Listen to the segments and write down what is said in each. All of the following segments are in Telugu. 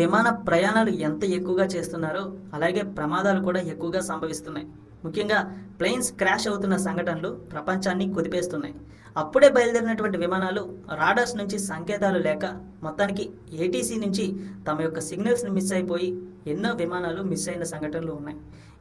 విమాన ప్రయాణాలు ఎంత ఎక్కువగా చేస్తున్నారో అలాగే ప్రమాదాలు కూడా ఎక్కువగా సంభవిస్తున్నాయి. ముఖ్యంగా ప్లేన్స్ క్రాష్ అవుతున్న సంఘటనలు ప్రపంచాన్ని కుదిపేస్తున్నాయి. అప్పుడే బయలుదేరినటువంటి విమానాలు రాడార్స్ నుంచి సంకేతాలు లేక మొత్తానికి ఏటీసీ నుంచి తమ యొక్క సిగ్నల్స్ని మిస్ అయిపోయి ఎన్నో విమానాలు మిస్ అయిన సంఘటనలు ఉన్నాయి.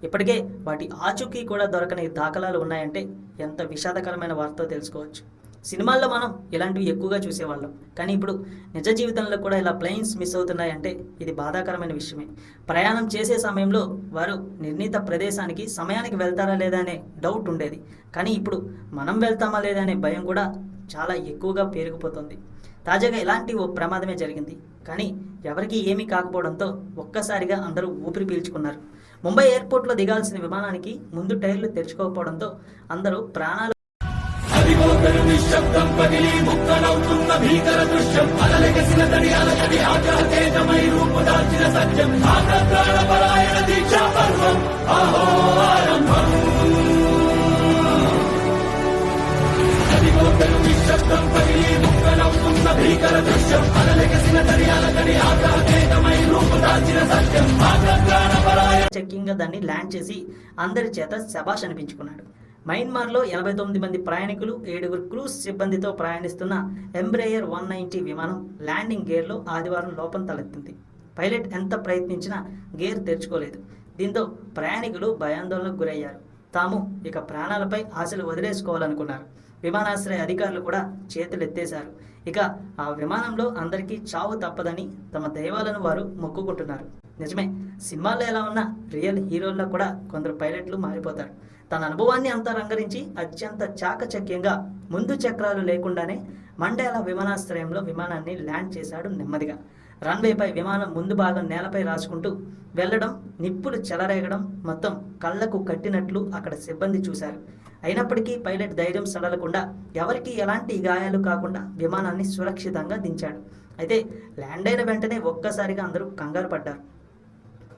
ఇప్పటికే వాటి ఆచూకీ కూడా దొరకని దాఖలాలు ఉన్నాయంటే ఎంత విషాదకరమైన వార్త తెలుసుకోవచ్చు. సినిమాల్లో మనం ఇలాంటివి ఎక్కువగా చూసేవాళ్ళం. కానీ ఇప్పుడు నిజ జీవితంలో కూడా ఇలా ప్లేన్స్ మిస్ అవుతున్నాయంటే ఇది బాధాకరమైన విషయమే. ప్రయాణం చేసే సమయంలో వారు నిర్ణీత ప్రదేశానికి సమయానికి వెళ్తారా లేదా అనే డౌట్ ఉండేది. కానీ ఇప్పుడు మనం వెళ్తామా లేదా అనే భయం కూడా చాలా ఎక్కువగా పెరిగిపోతుంది తాజాగా ఇలాంటి ఓ ప్రమాదమే జరిగింది. కానీ ఎవరికీ ఏమీ కాకపోవడంతో ఒక్కసారిగా అందరూ ఊపిరి పీల్చుకున్నారు. ముంబై ఎయిర్పోర్ట్లో దిగాల్సిన విమానానికి ముందు టైర్లు తెరుచుకోకపోవడంతో అందరూ ప్రాణాలు అదిగోతరు నిశ్శబ్దం పగిలి ముక్కలవుతున్న భీకర దృశ్యం. అలలెగసిన తడి అలకడి ఆగ్రహతేజమై రూపుదాల్చిన సత్యం. ఆగ్రహ పరాయణ దీక్షా పర్వం. అహో ఆరంభం. అదిగోతరు నిశ్శబ్దం పగిలి ముక్కలవుతున్న భీకర దృశ్యం. అలలెగసిన తడి అలకడి ఆగ్రహతేజమై రూపుదాల్చిన సత్యం. ఆగ్రహ పరాయణ చెక్కింగ్గా దాన్ని ల్యాండ్ చేసి అందరి చేత శబాష్ అనిపించుకున్నాడు. మయన్మార్లో ఎనభై తొమ్మిది మంది ప్రయాణికులు ఏడుగురు క్రూజ్ సిబ్బందితో ప్రయాణిస్తున్న ఎంబ్రేయర్ వన్ నైంటీ విమానం ల్యాండింగ్ గేర్లో ఆదివారం లోపం తలెత్తింది. పైలట్ ఎంత ప్రయత్నించినా గేర్ తెరుచుకోలేదు. దీంతో ప్రయాణికులు భయాందోళనకు గురయ్యారు. తాము ఇక ప్రాణాలపై ఆశలు వదిలేసుకోవాలనుకున్నారు. విమానాశ్రయ అధికారులు కూడా చేతులు ఎత్తేశారు ఇక ఆ విమానంలో అందరికీ చావు తప్పదని తమ దైవాలను వారు మొక్కుకుంటున్నారు. నిజమే సినిమాల్లో ఎలా ఉన్నా రియల్ హీరోల్లో కూడా కొందరు పైలట్లు మారిపోతారు. తన అనుభవాన్ని అంతా రంగరించి అత్యంత చాకచక్యంగా ముందు చక్రాలు లేకుండానే మండేలా విమానాశ్రయంలో విమానాన్ని ల్యాండ్ చేశాడు నెమ్మదిగా. రన్వేపై విమానం ముందు భాగం నేలపై రాసుకుంటూ వెళ్ళడం నిప్పులు చెలరేగడం మొత్తం కళ్ళకు కట్టినట్లు అక్కడ సిబ్బంది చూశారు. అయినప్పటికీ పైలట్ ధైర్యం సడలకుండా ఎవరికీ ఎలాంటి గాయాలు కాకుండా విమానాన్ని సురక్షితంగా దించాడు. అయితే ల్యాండ్ అయిన వెంటనే ఒక్కసారిగా అందరూ కంగారు పడ్డారు.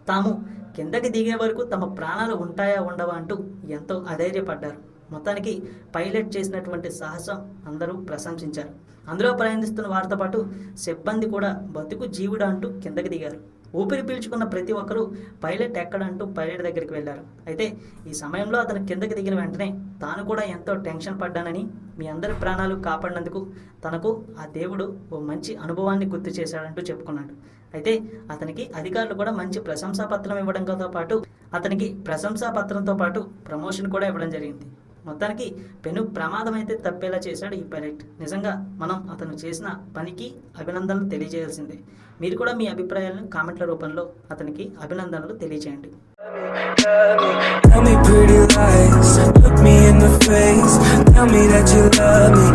తాము కిందకి దిగే వరకు తమ ప్రాణాలు ఉంటాయా ఉండవా అంటూ ఎంతో అధైర్యపడ్డారు. మొత్తానికి పైలట్ చేసినటువంటి సాహసం అందరూ ప్రశంసించారు. అందులో ప్రయాణిస్తున్న వారితో పాటు సిబ్బంది కూడా బతుకు జీవుడా అంటూ కిందకి దిగారు. ఊపిరి పీల్చుకున్న ప్రతి ఒక్కరూ పైలట్ ఎక్కడంటూ పైలట్ దగ్గరికి వెళ్ళారు. అయితే ఈ సమయంలో అతను కిందకి దిగిన వెంటనే తాను కూడా ఎంతో టెన్షన్ పడ్డానని మీ అందరి ప్రాణాలు కాపాడినందుకు తనకు ఆ దేవుడు ఓ మంచి అనుభవాన్ని గుర్తు చేశాడంటూ చెప్పుకున్నాడు. అయితే అతనికి అధికారులు కూడా మంచి ప్రశంసా పత్రం ఇవ్వడంతో పాటు అతనికి ప్రశంసా పత్రంతో పాటు ప్రమోషన్ కూడా ఇవ్వడం జరిగింది. మొత్తానికి పెను ప్రమాదం అయితే తప్పేలా చేశాడు ఈ పైలట్. నిజంగా మనం అతను చేసిన పనికి అభినందనలు తెలియజేయాల్సిందే. మీరు కూడా మీ అభిప్రాయాలను కామెంట్ల రూపంలో అతనికి అభినందనలు తెలియజేయండి. Tell me pretty lies, look me in the face. Tell me that you love me,